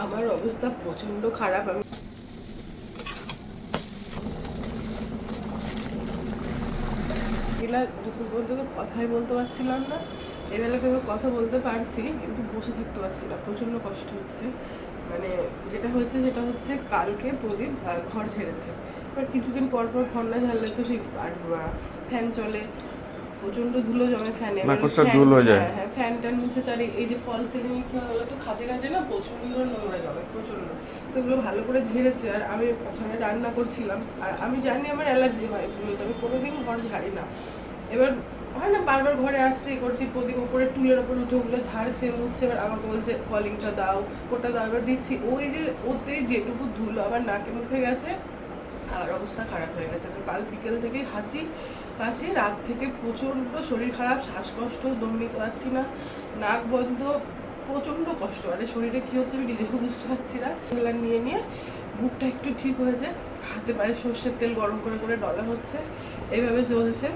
আমার অবস্থা প্রচণ্ড খারাপ, আমি দুপুর পর্যন্ত তো কথাই বলতে পারছিলাম না। এবেলা তোকে কথা বলতে পারছি, কিন্তু বসে থাকতে পারছি না, প্রচণ্ড কষ্ট হচ্ছে। মানে যেটা হচ্ছে সেটা হচ্ছে কালকে প্রদীপ ঘর ছেড়েছে। এবার কিছুদিন পর পর ঘর না ঝাড়লে তো সেই আর ফ্যান চলে প্রচণ্ড ধুলো জমে ফ্যানে। নাকশটা ঝুল হয়ে যায়। হ্যাঁ ফ্যান ট্যান মুছে চারি এই যে ফল সিলিং হলো তো খাঁচে খাঁচে না প্রচণ্ড নোংরা জমে প্রচণ্ড তো এগুলো ভালো করে ঝেড়েছে আর আমি ওখানে রান্না করছিলাম। আর আমি জানি আমার অ্যালার্জি হয় ধুলোতে আমি কোনোদিন ঘর ঝাড়ি না। এবার হয় না বারবার ঘরে আসছে করছি প্রদীপ ওপরে টুলের ওপর উঠে ওগুলো ঝাড়ছে মুছছে এবার আমাকে বলছে কলিংটা দাও ওটা দাও। এবার দিচ্ছি। ওই যে ওতে যেটুকু ধুলো আমার নাকে মুখে গেছে আর অবস্থা খারাপ হয়ে গেছে। তো কাল বিকেল থেকে হাঁচি কাশি রাত থেকে প্রচণ্ড শরীর খারাপ, শ্বাসকষ্ট দম নিতে পারছি না, নাক বন্ধ, প্রচণ্ড কষ্ট। মানে শরীরে কী হচ্ছে আমি নিজেও বুঝতে পারছি না। এগুলো নিয়ে নিয়ে বুকটা একটু ঠিক হয়েছে, হাতে পায়ে সর্ষের তেল গরম করে করে ডলা হচ্ছে, এইভাবে চলছে।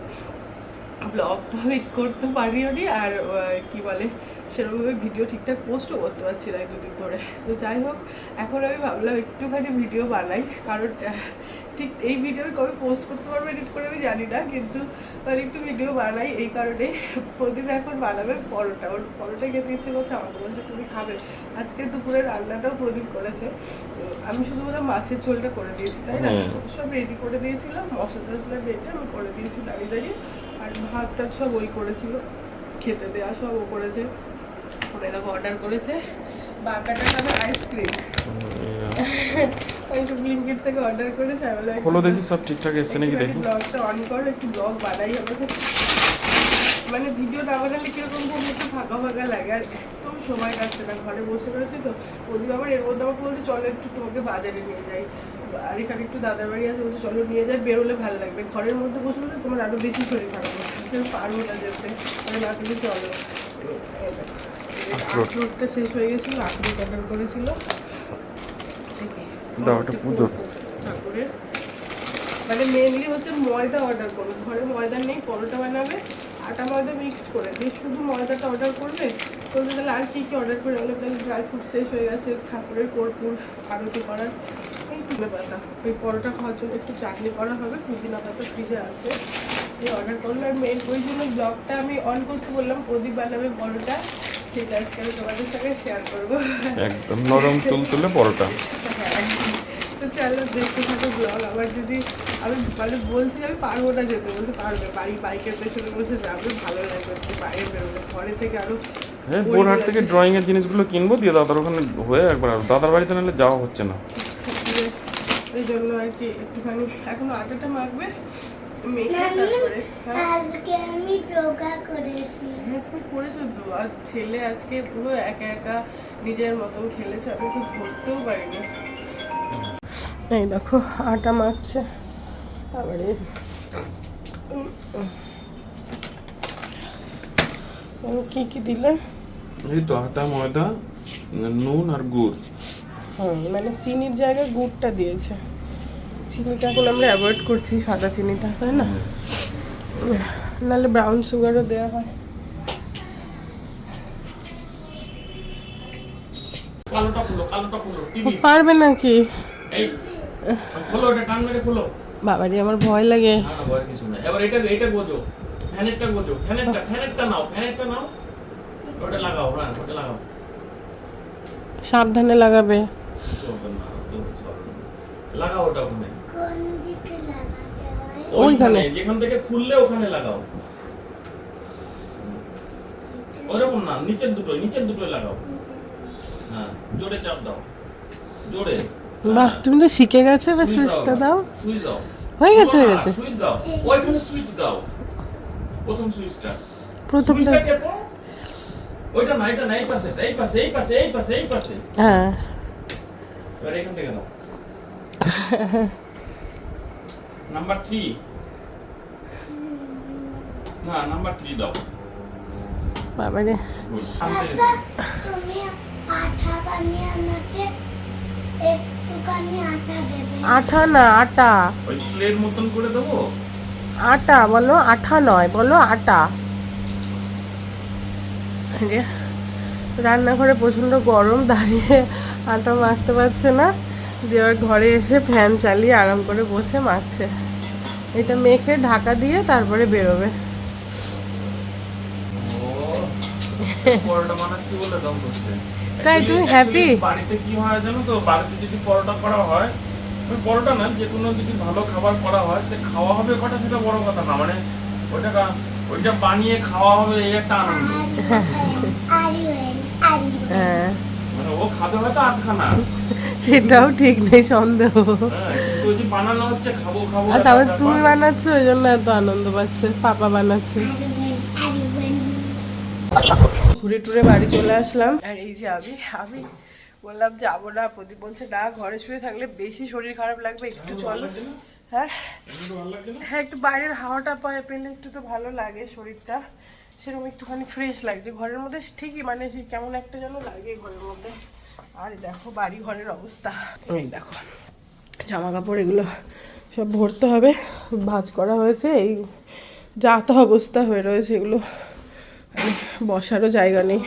ব্লগ তো আমি করতে পারিও নি আর কি বলে, সেরকমভাবে ভিডিও ঠিকঠাক পোস্টও করতে পারছি না এই দুদিন ধরে। তো যাই হোক, এখন আমি ভাবলাম একটুখানি ভিডিও বানাই, কারণ ঠিক এই ভিডিও কবে পোস্ট করতে পারব এডিট করে আমি জানি না কিন্তু মানে একটু ভিডিও বানাই এই কারণে প্রদীপ এখন বানাবে পরোটা। ওর পরোটা খেতে ইচ্ছে করছে আমাকে বলছে তুমি খাবে। আজকে দুপুরে রান্নাটাও প্রদীপ করেছে। আমি শুধুমাত্র মাছের ঝোলটা করে দিয়েছি তাই না? সব রেডি করে দিয়েছিলাম মশলা টসলা বেটে আমি করে দিয়েছি দাঁড়িয়ে দাঁড়িয়ে আর ভাত টাত সব ওই করেছিল। খেতে দেওয়া সব ও করেছে। ওটা দেখো অর্ডার করেছে। বাটাটা খাবে আইসক্রিম ব্লিঙ্কিট থেকে অর্ডার হলো দেখি সব ঠিকঠাক এসছে নাকি দেখি। ব্লগটা অন করো একটু ব্লগ বানাই আমাকে মানে ভিডিও না বানালে কীরকম যেন একটু ফাঁকা ফাঁকা লাগে। আর একদম সময় কাটছে না ঘরে বসে রয়েছে তো। প্রদীপ আবার এর মধ্যে আমাকে বলছে চলো একটু তোমাকে বাজারে নিয়ে যাই। আর এখানে একটু দাদার বাড়ি আছে বলছে চলো নিয়ে যাই বেরোলে ভালো লাগবে। ঘরের মধ্যে বসে বসে তোমার আরও বেশি শরীর খারাপ হচ্ছে পারব না যেতে। মানে না তুমি চলো। দেখো। আখরোটটা শেষ হয়ে গেছিল আখরোট অর্ডার করেছিল। ঠিকই দাও, এটা পুজোর। ঠাকুরের। মানে মেনলি হচ্ছে ময়দা অর্ডার করবে ঘরে ময়দা নেই পরোটা বানাবে আটা ময়দা মিক্স করে। দিয়ে শুধু ময়দাটা অর্ডার করবে বলতে তাহলে আর কী কী অর্ডার করে বলে তাহলে ড্রাই ফ্রুট শেষ হয়ে গেছে ঠাকুরের কর্পূর আরতি করার। এই তুলে পাতা ওই পরোটা খাওয়ার জন্য একটু চাটনি করা হবে পুদিনা পাতা ফ্রিজে আছে। এই অর্ডার করল আর মেন ওই জন্য ব্লগটা আমি অন করতে বললাম প্রদীপ বানাবে পরোটা। সেটা আজকে আমি তোমাদের সঙ্গে শেয়ার করব। একদম নরম তুলতুলে পরোটা। তো চলো দেখতে থাকো ব্লগ আবার যদি আমি মানে বলছি আমি পারব না যেতে বলছে পারবে। বাড়ি বাইকের পেছনে বসে যাবে ভালো লাগবে বাইরে বেরোলে। ঘরে থেকে আরও হ্যাঁ বোরহাট থেকে ড্রয়িং এর জিনিসগুলো কিনবো দিয়ে দাদার ওখানে হয়ে একবার। দাদার বাড়িতে নাহলে যাওয়া হচ্ছে না। এই জন্য আর কি একটুখানি এখনও আটাটা মাখবে। হ্যাঁ আজকে আমি যোগা করেছি। হ্যাঁ তুমি করেছ তো। আর ছেলে আজকে পুরো একা একা নিজের মতন খেলেছে আমি তো ধরতেও পারিনি। এই দেখো আটা মাখছে। আবার কি কি দিলে? এই তো আটা ময়দা নুন আর গুড়। হুম মানে চিনির জায়গায় গুড়টা দিয়েছে। চিনিটা এখন আমরা অ্যাভয়েড করছি সাদা চিনিটা তাই না? নাহলে ব্রাউন সুগারও দেওয়া হয়। পারবে নাকি? আমার ভয় লাগে। না না ভয় কিছু না এবার এটা এটা গোজো। ফ্যানেরটা গোজো। ফ্যানেরটা ফ্যানেরটা নাও ফ্যানেরটা নাও। ওটা লাগাও ওটা লাগাও। সাবধানে লাগাবে। লাগাও ওটা ওখানে। হয় ওইখানে। যেখান থেকে খুললে ওখানে লাগাও। ওরকম না নিচের দুটো নিচের দুটো লাগাও। হ্যাঁ জোরে চাপ দাও জোরে। বাহ তুমি তো শিখে গেছো এবার সুইচটা দাও সুইচ দাও। হয়ে গেছে হয়ে গেছে। সুইচ দাও। ওইখানে সুইচ দাও। প্রথম সুইচটা প্রথমটা টেপো ওইটা না এটা না এই পাশে এই পাশে এই পাশে এই পাশে এই পাশে। হ্যাঁ। এবার এখান থেকে দাও। নাম্বার থ্রি না নাম্বার থ্রি দাও। বাবারে। তুমি আঠা না আটা। ওই ক্লের মতন করে দেবো? আটা বলো আঠা নয় বলো আটা। রান্নাঘরে প্রচণ্ড গরম দাঁড়িয়ে আটা মাখতে পারছে না। দিয়ে আবার ঘরে এসে ফ্যান চালিয়ে আরাম করে বসে মারছে এটা মেখে ঢাকা দিয়ে তারপরে বেরোবে পরোটা বানাচ্ছি বলে দম করছে তাই, তুমি happy? বাড়িতে কি হয় জানো তো বাড়িতে যদি পরোটা করা হয় ওই পরোটা না যে কোনো যদি ভালো খাবার করা হয় সে খাওয়া হবে কটা সেটা বড় কথা না মানে ওইটা ওইটা বানিয়ে খাওয়া হবে এই একটা আনন্দ হ্যাঁ মানে ও খাবে হয়তো আটখানা। সেটাও ঠিক নেই সন্দেহ। হ্যাঁ, বানানো হচ্ছে খাব খাব ব্যাপার। তুমি বানাচ্ছো ওই জন্য এত আনন্দ পাচ্ছে পাপা বানাচ্ছে। ঘুরে টুরে বাড়ি চলে আসলাম। আর এই যে আমি আমি বললাম যাব না। প্রদীপ বলছে না ঘরে শুয়ে থাকলে বেশি শরীর খারাপ লাগবে একটু চলো। হ্যাঁ? হ্যাঁ একটু বাইরের হাওয়াটা পায়ে পেলে একটু তো ভালো লাগে শরীরটা। সেরকম একটুখানি ফ্রেশ লাগছে। ঘরের মধ্যে ঠিকই মানে সেই কেমন একটা যেন লাগে ঘরের মধ্যে। আর দেখো বাড়ি ঘরের অবস্থা। এই দেখো জামা কাপড় এগুলো সব ভরতে হবে, ভাজ করা হয়েছে, এই যা তা অবস্থা হয়ে রয়েছে এগুলো। মানে বসারও জায়গা নেই।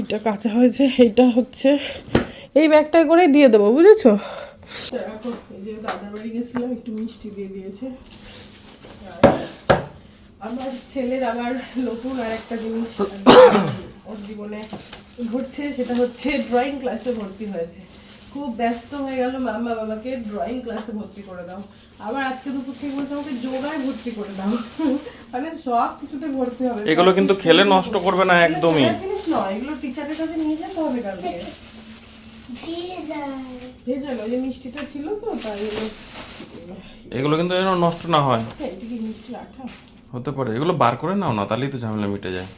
এটা কাঁচা হয়েছে, এইটা হচ্ছে, এই ব্যাগটায় করে দিয়ে দেবো, বুঝেছ? দাদার বাড়ি গেছিলাম, একটু মিষ্টি দিয়ে দিয়েছে। আমার ছেলের আবার নতুন আর একটা জিনিস ওর জীবনে ঘটছে সেটা হচ্ছে ড্রয়িং ক্লাসে ভর্তি হয়েছে। খুব ব্যস্ত হয়ে গেল মাম্মা বাবাকে ড্রয়িং ক্লাসে ভর্তি করে দাও। আবার আজকে দুপুর থেকে বলছে আমাকে যোগায় ভর্তি করে দাও। মানে সব কিছুতে ভর্তি হবে। এগুলো কিন্তু খেলে নষ্ট করবে না একদমই। জিনিস নয় এগুলো টিচারের কাছে নিয়ে যেতে হবে কালকে। ভিজার ভেজালো ওই যে মিষ্টিটা ছিল তো তাই এগুলো কিন্তু যেন নষ্ট না হয়। হ্যাঁ, এটা হতে পারে। এগুলো বার করে নাও না তাহলেই তো ঝামেলা মিটে যায়।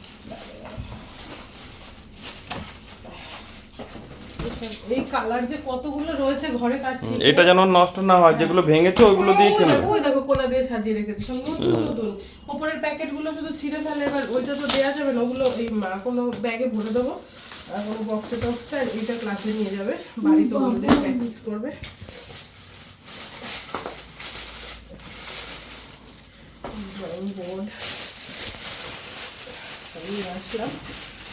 এই কালার যে কতগুলো রয়েছে ঘরে কাটছি এটা যেন নষ্ট না হয় যেগুলো ভেঙেছে ওইগুলো দিয়ে খেলো ওই দেখো কোলা দিয়ে সাজিয়ে রেখেছে। সব নতুন নতুন। ওপরের প্যাকেটগুলো শুধু ছিঁড়ে ফেলে এবার ওইটা তো দেওয়া যাবে না ওগুলো এই মা কোনো ব্যাগে ভরে দেবো। আর কোনো বক্সে টক্সে আর এইটা ক্লাসে নিয়ে যাবে। বাড়িতে ওগুলো প্র্যাকটিস করবে ড্রয়িং বোর্ড আমি আসলাম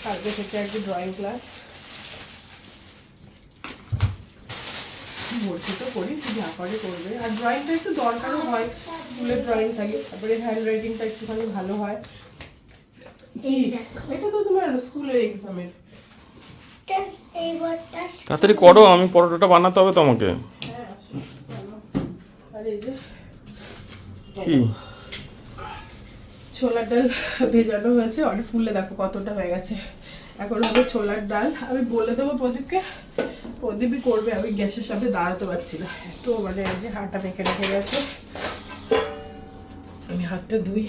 কালকে থেকে একটি ড্রয়িং ক্লাস বলছি তো করি যা করে করবে। আর ড্রয়িংটা একটু দরকারও হয়। স্কুলের ড্রয়িং থাকে তারপরে হ্যান্ড রাইটিংটা একটুখানি ভালো হয়। এটা তো তোমার স্কুলের এক্সামের তাড়াতাড়ি করো আমি পরোটাটা বানাতে হবে তোমাকে। হ্যাঁ আসো, ভালো। এই যে কি? ছোলার ডাল ভেজানো হয়েছে। অনেক ফুলে দেখো কতটা হয়ে গেছে। এখন হবে ছোলার ডাল। আমি বলে দেবো প্রদীপকে। প্রদীপই করবে? আমি গ্যাসের সামনে দাঁড়াতে পারছি না। তো মানে যে হাতটা মেখে রেখে গেছে। আমি হাতটা ধুই।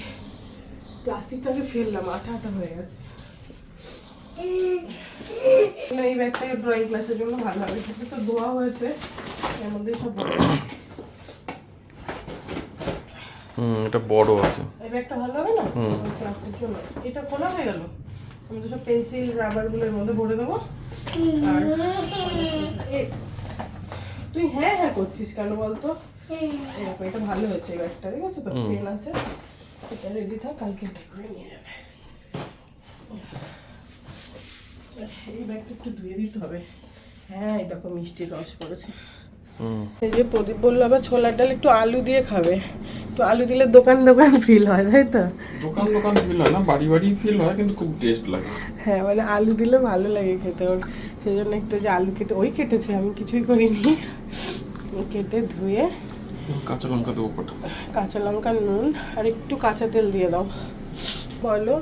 প্লাস্টিকটাকে ফেললাম আঠা আঠা হয়ে গেছে। এই ব্যাগটা ড্রয়িং ক্লাসের জন্য ভালো হবে। সেটা তো ধোয়া হয়েছে। এর মধ্যে সব। হুম এটা বড় আছে। এই ব্যাগটা ভালো হবে না? ক্লাসের জন্য এটা খোলা হয়ে গেল। আমি তো সব পেন্সিল রাবারগুলোর মধ্যে ভরে দেবো। আর তুই হ্যাঁ হ্যাঁ করছিস কেন বলতো? এই এটা ভালো হয়েছে এই ব্যাগটা ঠিক আছে তো চেন আছে। এটা রেডি থাক কালকে এটা করে নিয়ে যাবে। এই ব্যাগটা একটু ধুয়ে দিতে হবে। হ্যাঁ এই দেখো মিষ্টির রস হুম এই যে প্রদীপ বলল আবার ছোলার ডাল একটু আলু দিয়ে খাবে। একটু আলু দিলে দোকান দোকান ফিল হয় তাই তো? দোকান দোকান ফিল হয় না বাড়ি বাড়ি ফিল হয় কিন্তু খুব টেস্ট লাগে। হ্যাঁ মানে আলু দিলে ভালো লাগে খেতে। ওর সেই জন্য একটু যে আলু কেটে ওই কেটেছে আমি কিছুই করিনি। কেটে ধুয়ে কাঁচা লঙ্কা দেবো কটা? কাঁচা লঙ্কা নুন আর একটু কাঁচা তেল দিয়ে দাও। বলো।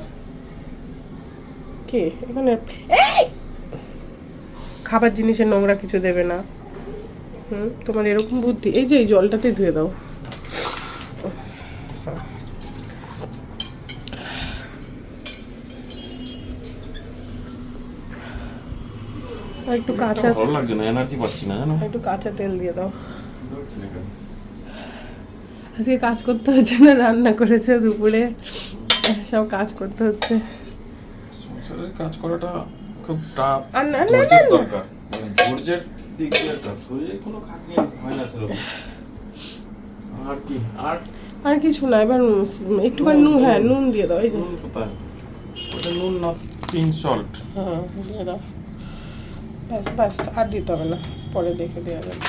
কে? এখানে এই! খাবার জিনিসের নোংরা কিছু দেবে না। হুম তোমার এরকম বুদ্ধি। এই যে এই জলটাতে ধুয়ে দাও। একটু কাঁচা ভালো লাগছে না এনার্জি পাচ্ছি না জানো? একটু কাঁচা তেল দিয়ে দাও। আজকে কাজ করতে হচ্ছে না রান্না করেছে দুপুরে। সব কাজ করতে হচ্ছে। সংসারের কাজ করাটা খুব টাফ আর না, না, না, মানে ধৈর্যের দিক দিয়ে টাফ শরীরে কোনো খাটনি হয় না সেরকম। আর কি? আর? আর কিছু না এবার একটুখানি নুন হ্যাঁ নুন দিয়ে দাও এই যে। নুন কোথায়? এটা নুন না সল্ট হ্যাঁ দিয়ে দাও। ব্যাস ব্যাস আর দিতে হবে না পরে দেখে দেওয়া যাবে।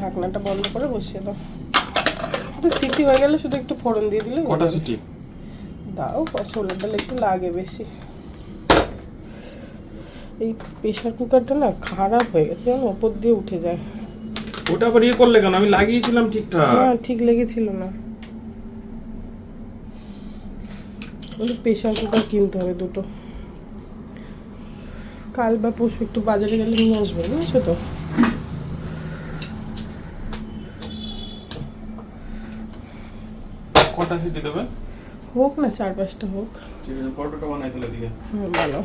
ঢাকনাটা বন্ধ করে বসিয়ে দাও। তো সিটি হয়ে গেলে শুধু একটু ফোড়ন দিয়ে দিলে কটা সিটি? দাও ছোলার ডাল একটু লাগে বেশি। এই প্রেশার কুকারটা না খারাপ হয়ে গেছে যেমন ওপর দিয়ে উঠে যায়। ওটা আবার ইয়ে করলে কেন? আমি লাগিয়েছিলাম ঠিকঠাক। না ঠিক লেগেছিল না। ওই প্রেশার কুকার কিনতে হবে দুটো। কাল বা পরশু একটু বাজারে গেলে নিয়ে আসব বুঝছ তো? কটা সিটি দেবে? হোক না চার পাঁচটা হোক। ঠিক আছে পরোটাটা বানাই দিলে দিকে হুম ভালো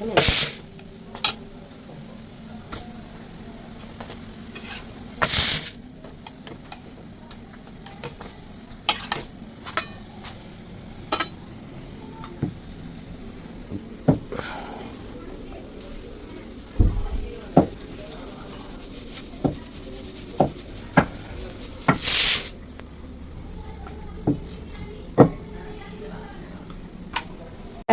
ভালো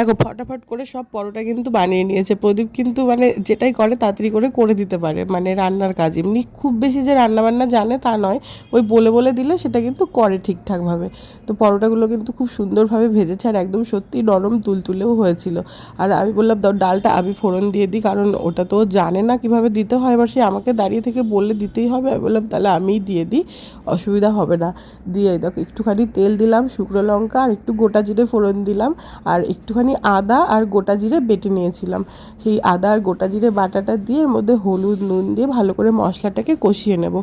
দেখো, ফটাফট করে সব পরোটা কিন্তু বানিয়ে নিয়েছে। প্রদীপ কিন্তু মানে যেটাই করে তাড়াতাড়ি করে করে দিতে পারে মানে রান্নার কাজ। এমনি খুব বেশি যে রান্না বান্না জানে তা নয়, ওই বলে বলে দিলে সেটা কিন্তু করে ঠিকঠাকভাবে। তো পরোটাগুলো কিন্তু খুব সুন্দরভাবে ভেজেছে আর একদম সত্যি নরম তুলতুলেও হয়েছিল। আর আমি বললাম ডালটা আমি ফোড়ন দিয়ে দিই, কারণ ওটা তো জানে না কীভাবে দিতে হয়। এবার সে আমাকে দাঁড়িয়ে থেকে বললে দিতেই হবে। আমি বললাম, তাহলে আমিই দিয়ে দিই, অসুবিধা হবে না। দিয়ে দেখো, একটুখানি তেল দিলাম, শুকনো লঙ্কা আর একটু গোটা জিরে ফোড়ন দিলাম। আর একটুখানি আদা আর গোটা জিরে বেটে নিয়েছিলাম। সেই আদা আর গোটা জিরে বাটাটা দিয়ে এর মধ্যে হলুদ, নুন দিয়ে ভালো করে মশলাটাকে কষিয়ে নেব।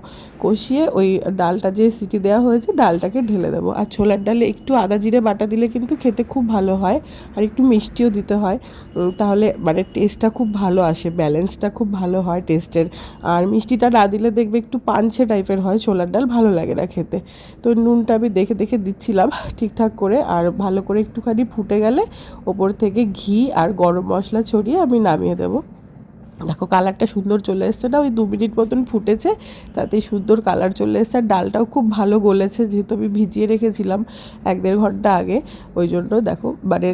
কষিয়ে ওই ডালটা যে সিটি দেওয়া হয়েছে, ডালটাকে ঢেলে দেবো। আর ছোলার ডালে একটু আদা জিরে বাটা দিলে কিন্তু খেতে খুব ভালো হয় আর একটু মিষ্টিও দিতে হয়। তাহলে মানে টেস্টটা খুব ভালো আসে ব্যালেন্সটা খুব ভালো হয় টেস্টের আর মিষ্টিটা না দিলে দেখবে একটু পাঞ্চে টাইপের হয়, ছোলার ডাল ভালো লাগে না খেতে। তো নুনটা আমি দেখে দেখে দিচ্ছিলাম ঠিকঠাক করে। আর ভালো করে একটুখানি ফুটে গেলে ওপর থেকে ঘি আর গরম মশলা ছড়িয়ে আমি নামিয়ে দেবো। দেখো কালারটা সুন্দর চলে এসছে। না ওই দু মিনিট মতন ফুটেছে তাতেই সুন্দর কালার চলে এসছে। আর ডালটাও খুব ভালো গলেছে, যেহেতু আমি ভিজিয়ে রেখেছিলাম এক দেড় ঘণ্টা আগে। ওই জন্য দেখো মানে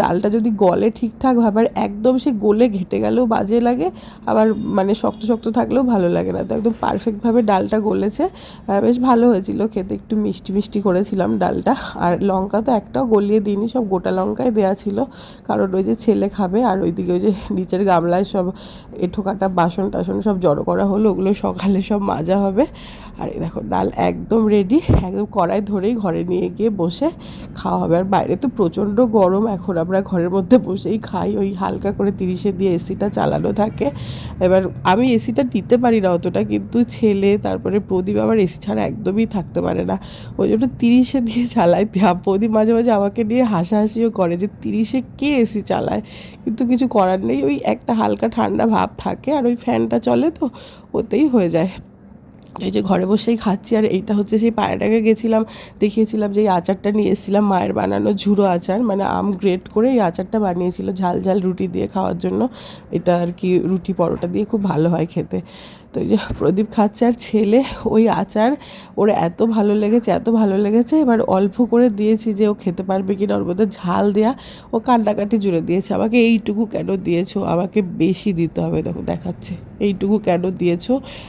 ডালটা যদি গলে ঠিকঠাকভাবে আর একদম সে গলে ঘেটে গেলেও বাজে লাগে, আবার মানে শক্ত শক্ত থাকলেও ভালো লাগে না। তো একদম পারফেক্টভাবে ডালটা গলেছে। বেশ ভালো হয়েছিল খেতে, একটু মিষ্টি মিষ্টি করেছিলাম ডালটা। আর লঙ্কা তো একটাও গলিয়ে দিইনি, সব গোটা লঙ্কায় দেওয়া ছিল। কারণ ওই যে ছেলে খাবে, আর ওইদিকে ওই যে নিচের গামলায় সব এঁঠো কাটা বাসন টাসন সব জড়ো করা হলো, ওগুলো সকালে সব মাজা হবে। আর দেখো, ডাল একদম রেডি একদম কড়াই ধরেই ঘরে নিয়ে গিয়ে বসে খাওয়া হবে। আর বাইরে তো প্রচণ্ড গরম, এখন আমরা ঘরের মধ্যে বসেই খাই। ওই হালকা করে তিরিশে দিয়ে এসিটা চালানো থাকে। এবার আমি এসিটা নিতে পারি না অতটা, কিন্তু ছেলে, তারপরে প্রদীপ আবার এসি ছাড়া একদমই থাকতে পারে না। ওই জন্য তিরিশে দিয়ে চালাই। প্রদীপ মাঝে মাঝে আমাকে নিয়ে হাসাহাসিও করে যে, তিরিশে কে এসি চালায়? কিন্তু কিছু করার নেই। ওই একটা হালকা ঠান্ডা ভাব থাকে, আর ওই ফ্যানটা চলে তো, ওতেই হয়ে যায়। এই যে ঘরে বসেই খাচ্ছি, আর এইটা হচ্ছে সেই পায়রাটাকে গেছিলাম, দেখিয়েছিলাম যে এই আচারটা নিয়ে এসেছিলাম মায়ের বানানো ঝুড়ো আচার মানে আম গ্রেট করে এই আচারটা বানিয়েছিল ঝাল ঝাল রুটি দিয়ে খাওয়ার জন্য। এটা আর কি রুটি পরোটা দিয়ে খুব ভালো হয় খেতে। তো যে, প্রদীপ খাচ্ছে আর ছেলে, ওই আচার ওর এত ভালো লেগেছে, এত ভালো লেগেছে। এবার অল্প করে দিয়েছি যে ও খেতে পারবে কিনা, ওর মধ্যে ঝাল দেয়া, ও কান্নাকাটি জুড়ে দিয়েছে। আমাকে এইটুকু কেন দিয়েছ? আমাকে বেশি দিতে হবে, দেখো, দেখাচ্ছে। এইটুকু কেন দিয়েছ?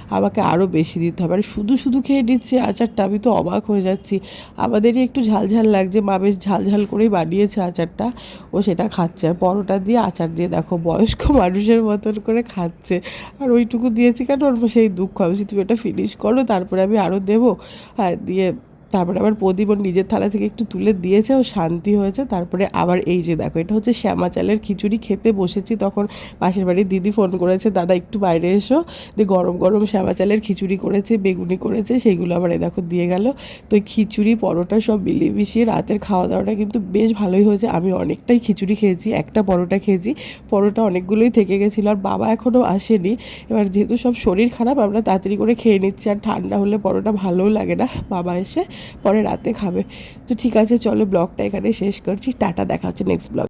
আমাকে আরও বেশি দিতে হবে। আর শুধু শুধু খেয়ে নিচ্ছে, আচারটা আমি তো অবাক হয়ে যাচ্ছি। আমাদেরই একটু ঝাল ঝাল লাগছে, মা বেশ ঝাল ঝাল করেই বানিয়েছে আচারটা। ও সেটা খাচ্ছে। আর পরোটা দিয়ে আচার দিয়ে দেখো, বয়স্ক মানুষের মতন করে খাচ্ছে। আর ওইটুকু দিয়েছি কেন? সেই দুঃখ আমি তুমি এটা ফিনিশ করো তারপরে আমি আরও দেবো। হ্যাঁ দিয়ে তারপরে আবার প্রদীপ ওর নিজের থালা থেকে একটু তুলে দিয়েছে, ও শান্তি হয়েছে। তারপরে আবার এই যে দেখো, এটা হচ্ছে শ্যামা চালের খিচুড়ি খেতে বসেছি তখন পাশের বাড়ির দিদি ফোন করেছে, দাদা, একটু বাইরে এসো। দিয়ে গরম গরম শ্যামা চালের খিচুড়ি করেছে, বেগুনি করেছে, সেইগুলো আবার এই দেখো দিয়ে গেল। তো খিচুড়ি, পরোটা সব মিলিয়ে মিশিয়ে রাতের খাওয়া দাওয়াটা কিন্তু বেশ ভালোই হয়েছে। আমি অনেকটাই খিচুড়ি খেয়েছি, একটা পরোটা খেয়েছি। পরোটা অনেকগুলোই থেকে গেছিল, আর বাবা এখনও আসেনি। এবার যেহেতু সব শরীর খারাপ, আমরা তাড়াতাড়ি করে খেয়ে নিচ্ছি। আর ঠান্ডা হলে পরোটা ভালোও লাগে না। বাবা এসে পরে রাতে খাবে। তো ঠিক আছে, চলো ব্লগটা এখানে শেষ করছি। টাটা, দেখা হচ্ছে নেক্সট ব্লগ